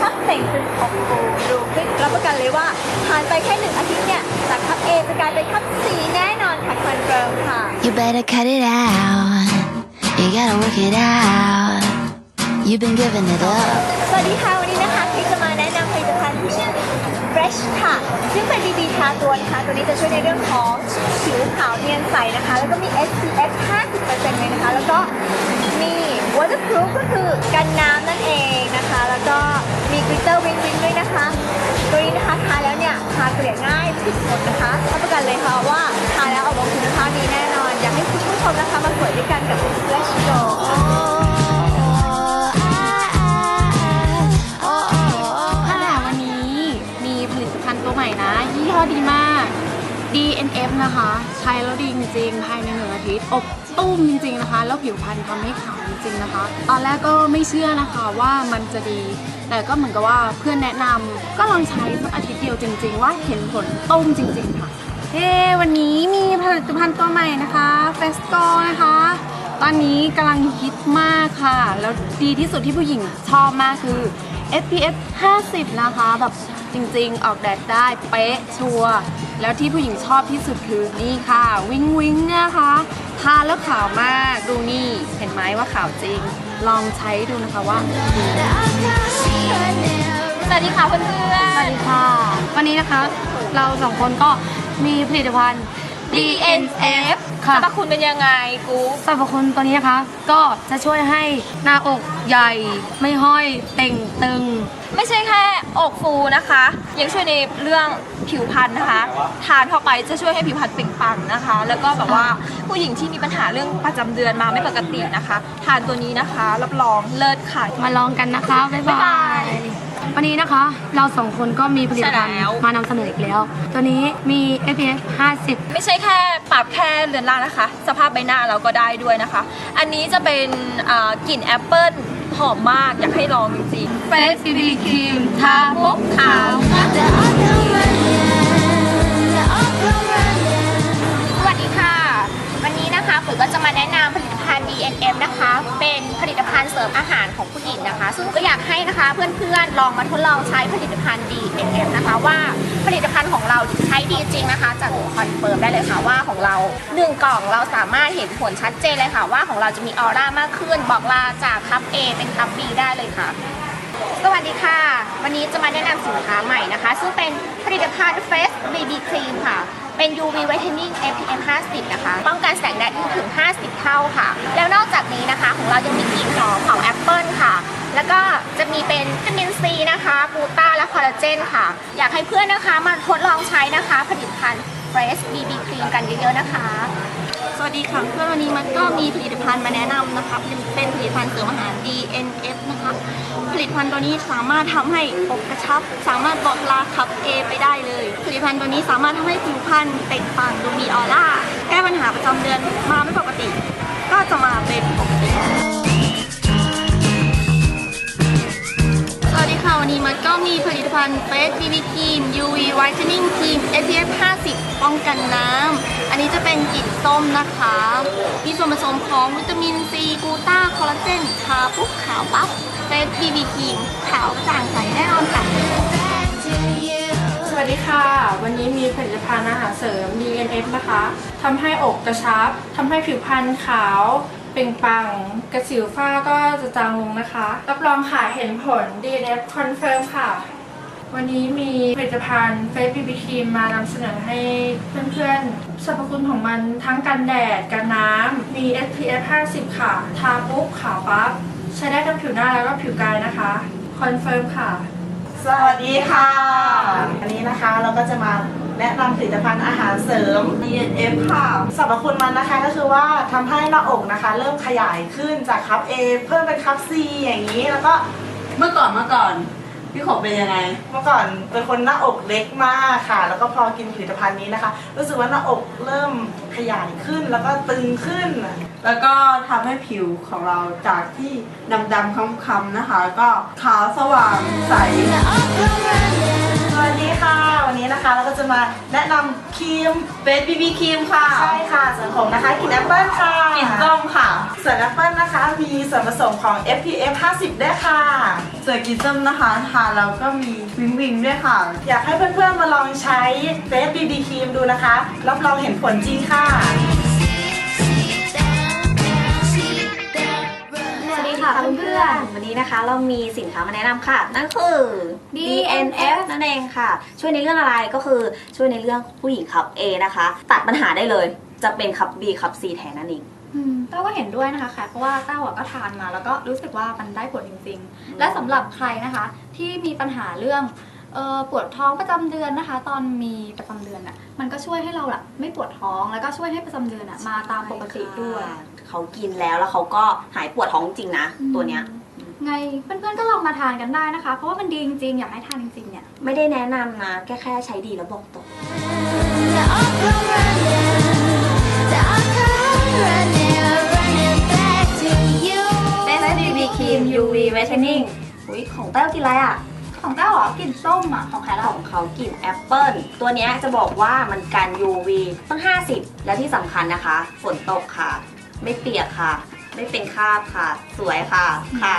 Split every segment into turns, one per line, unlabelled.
คัพเต่งตึกของกูดูคลิปรับประกันเลยว่าผ่านไปแค่หนึ่งอาทิตย์เนี่ยจากคัพเอจะกลายเป็นคัพสีแน่นอนค่ะคอนเฟิร์มค่ะ
You better cut it out You gotta work it out You've been giving it up
สวัสดีค่ะวันนี้นะคะคลิปจะมาแนะนำผลิตภัณฑ์ที่ชื่อ Fresh ค่ะ ซึ่งเป็นบีบีทาตัวนะคะ ตัวนี้จะช่วยในเรื่องของผิวขาวเนียนใสนะคะ แล้วก็มี SPF 50%เลยนะคะ แล้วก็มี waterproof ก็คือกันน้ำนั่นเองนะคะ แล้วก็ มีกริตเตอร์วิงวิงด้วยนะคะ ตัวนี้นะคะทาแล้วเนี่ยทาเกลี่ยง่ายติดหมดนะคะรับประกันเลยค่ะว่าทาแล้วออกมาคุณภาพดีแน่นอน อยากให้คุณผู้ชมนะคะมาสวยด้วยกันกับ Fresh Glow
Oh, oh, oh,
ค่ะวันนี้มีผลิตภัณฑ์ตัวใหม่นะ ยี่ห้อดีมาก DNF นะคะ ใช้แล้วดีจริงๆ ภายในหนึ่งอาทิตย์ อบตุ้มจริงๆนะคะ แล้วผิวพรรณทำให้ขาวจริงๆนะคะ ตอนแรกก็ไม่เชื่อนะคะว่ามันจะดี แต่ก็เหมือนกับว่าเพื่อนแนะนำก็ลองใช้สักอาทิตย์เดียวจริง ๆ ว่าเห็นผลตุ้มจริง ๆ ค่ะเฮ้วันนี้มีผลิตภัณฑ์ตัวใหม่นะคะเฟสโกนะคะ ตอนนี้กำลังฮิตมากค่ะ แล้วดีที่สุดที่ผู้หญิงชอบมากคือ SPF 50 นะคะแบบ จริง ๆ ออกแดดได้เป๊ะชัวร์แล้วที่ผู้หญิงชอบที่สุดคือนี่ค่ะ วิงวิงนะคะทาแล้วขาวมากดูนี่เห็นไหมว่าขาวจริง ลองใช้ดูนะคะว่า
สวัสดีค่ะเพื่อน
สวัสดีค่ะ วันนี้นะคะ เราสองคนก็มีผลิตภัณฑ์
DNF สรรพคุณเป็นยังไงกู
สรรพคุณตัวนี้นะคะ ก็จะช่วยให้หน้าอกใหญ่ ไม่ห้อยเต่งตึง
ไม่ใช่แค่อกฟูนะคะ ยังช่วยในเรื่องผิวพรรณนะคะ ทานเข้าไปจะช่วยให้ผิวพรรณเปล่งปลังนะคะ แล้วก็แบบว่าผู้หญิงที่มีปัญหาเรื่องประจำเดือนมาไม่ปกตินะคะ ทานตัวนี้นะคะ รับรองเลิศค่ะ
มาลองกันนะคะ บ๊าย
บ๊าย
บา
บาย
ย วันนี้นะคะ เราสองคนก็มีผลิตภัณฑ์
ใช่แล้ว
มานำเสนออีกแล้ว ตัวนี้มี SPF 50
ไม่ใช่แค่ปรับแค่เรือนร่างนะคะ สภาพใบหน้าเราก็ได้ด้วยนะคะ อันนี้จะเป็นอ่ากลิ่นแอปเปิ้ลหอมมากอยากให้ลองจริงๆ
Face BB Cream ทาปุ๊บขาว
ส ภัณฑ์เสริมอาหารของผู้หญิงนะคะ ซึ่งก็อยากให้นะคะเพื่อนๆลองมาทดลองใช้ผลิตภัณฑ์ DNF นะคะว่าผลิตภัณฑ์ของเราใช้ดีจริงนะคะจากคอนเฟิร์มได้เลยค่ะว่าของเราหนึ่งกล่องเราสามารถเห็นผลชัดเจนเลยค่ะ ว่าของเราจะมีออร่ามากขึ้น บอกลาจากคัพ A เป็นคัพ B ได้เลยค่ะสวัสดีค่ะ วันนี้จะมาแนะนำสินค้าใหม่นะคะ ซึ่งเป็นผลิตภัณฑ์ Face BB Cream ค่ะ เป็น UV Whitening SPF 50 นะคะ ป้องกันแสงแดดได้ถึง 50 เท่าค่ะ แล้วนอกจากนี้นะคะ ของเรายังมีกลิ่นหอมของแอปเปิลค่ะ แล้วก็จะมีเป็นวิตามินซีนะคะกลูตาและคอลลาเจนค่ะ อยากให้เพื่อนนะคะมาทดลองใช้นะคะ ผลิตภัณฑ์ Fresh BB Cream กันเยอะๆนะคะ
สวัสดีค่ะเพื่อนวันนี้มันก็มีผลิตภัณฑ์มาแนะนำนะคะเป็นผลิตภัณฑ์เสริมอาหาร DNF นะคะ ตภัณฑ์ตัวนี้สามารถทำให้อกกระชับ สามารถบอกลาขับเอไปได้เลยผลิตภัณฑ์ตัวนี้สามารถทำให้ผิวพรรณเป่งปังดูมีออร่าแก้ปัญหาประจำเดือนมาไม่ปกติ ก็จะมาเป็นปกติสวัสดีค่ะวันนี้มันก็มีผลิ ตภัณฑ์ Face BB Cream UV Whitening Cream SPF 50 ป้องกันน้ำ อันนี้จะเป็นกลิ่นส้มนะคะ มีส่วนผสมของวิตามินซีกูต้า คอลลาเจน ทาปุ๊บขาวปั๊บ Face BB Cream ขาวกระจ่างใสแน่นอนค่ะ
สวัสดีค่ะ วันนี้มีผลิตภัณฑ์อาหารเสริม DNF นะคะทำให้อกกระชับทำให้ผิวพรรณขาวเปล่งปลั่งกระสิวฝ้าก็จะจางลงนะคะ รับรองค่ะเห็นผล DNF Confirm ค่ะ วันนี้มีผลิตภัณฑ์ Face BB Cream มานำเสนอให้เพื่อนๆสรรพคุณของมันทั้งกันแดด กันน้ำมี SPF 50 ค่ะ ทาปุ๊บขาวปั๊บ ใช้ได้ทั้งผิวหน้าแล้วก็ผิวกายนะคะ คอนเฟิร์มค่ะ
สวัสดีค่ะ วันนี้นะคะเราก็จะมาแนะนำผลิตภัณฑ์อาหารเสริม DNF ค่ะสรรพคุณมันนะคะก็คือว่าทำให้หน้าอกนะคะ เริ่มขยายขึ้นจากคัพ A เพิ่มเป็นคัพ C อย่างนี้แล้วก็
เมื่อก่อนเมื่อก่อน พี่ขบเป็นยังไง
เมื่อก่อนเป็นคนหน้าอกเล็กมากค่ะ แล้วก็พอกินผลิตภัณฑ์นี้นะคะ รู้สึกว่าหน้าอกเริ่มขยายขึ้นแล้วก็ตึงขึ้น
แล้วก็ทำให้ผิวของเราจากที่ดำๆคล้ำๆนะคะ ก็ขาวสว่างใส
ส เราก็จะมาแนะนำครีม
เฟสบีบีครีมค่ะ
ใช่ค่ะ ส่วนผมนะคะกลิ่นแอปเปิลค่ะ
กลิ่นส้มค่ะ
ส่วนแอปเปิลนะคะมีส่วนผสมของ SPF 50 ด้วยค่ะ
เซอร์กิซึมนะคะทานแล้วก็มีวิงวิงด้วยค่ะ
อยากให้เพื่อนๆมาลองใช้เฟสบีบีครีมดูนะคะ รับรองเห็นผลจริงค่ะ
ค่ะเพื่อนๆ วันนี้นะคะเรามีสินค้ามาแนะนำค่ะ นั่นคือ DNF นั่นเองค่ะ ช่วยในเรื่องอะไรก็คือช่วยในเรื่องผู้หญิงขับ A นะคะ ตัดปัญหาได้เลยจะเป็นขับ B ขับ C แทนนั่นเอง
เต้าก็เห็นด้วยนะคะค่ะเพราะว่าเต้าก็ทานมาแล้วก็รู้สึกว่ามันได้ผลจริงๆ และสำหรับใครนะคะที่มีปัญหาเรื่องออปวดท้องประจำเดือนนะคะ ตอนมีประจำเดือนอะมันก็ช่วยให้เราละไม่ปวดท้องแล้วก็ช่วยให้ประจำเดือนอะมาตามปกติด้วย
เขากินแล้วแล้วเขาก็หายปวดท้องจริงนะ ตัวเนี้ย
ไงเพื่อนๆก็ลองมาทานกันได้นะคะ เพราะว่ามันดีจริงๆอยากให้ทานจริงๆเนี่ย
ไม่ได้แนะนำนะแค่แค่ใช้ดีแล้วบอกต่อ
I'll come running, I'll come running, running back to you.
เ s BB Cream UV Whitening อุ้ยของแต้วกินอะไรอะ
ของเต้าเหรอกลิ่นส้มอะของใคร
ข
ล่ะ
องเขากลิ่นแอปเปิลตัวเนี้ยจะบอกว่ามันกัน UV ตั้ง 50 และที่สำคัญนะคะ ฝนตกค่ะ ไม่เปียกค่ะ ไม่เป็นคราบค่ะ สวยค่ะค่ะ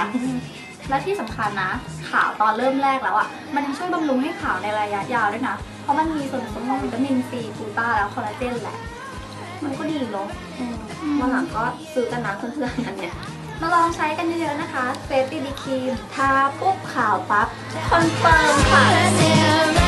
และที่สำคัญนะขาวตอนเริ่มแรกแล้วอะ มันยังช่วยบำรุงให้ขาวในระยะยาวด้วยนะ เพราะมันมีส่วนผสมของวิตามินซีกลูตาแล้วคอลลาเจนแหละ
มันก็ดีเนาะวันหลังก็ซื้อกันนะเพื่อนๆกันเนี่ย
มาลองใช้กันเยอะๆนะคะเฟสบีบีครีม
ทาปุ๊บขาวปั๊บคอนเฟิร์มค่ะ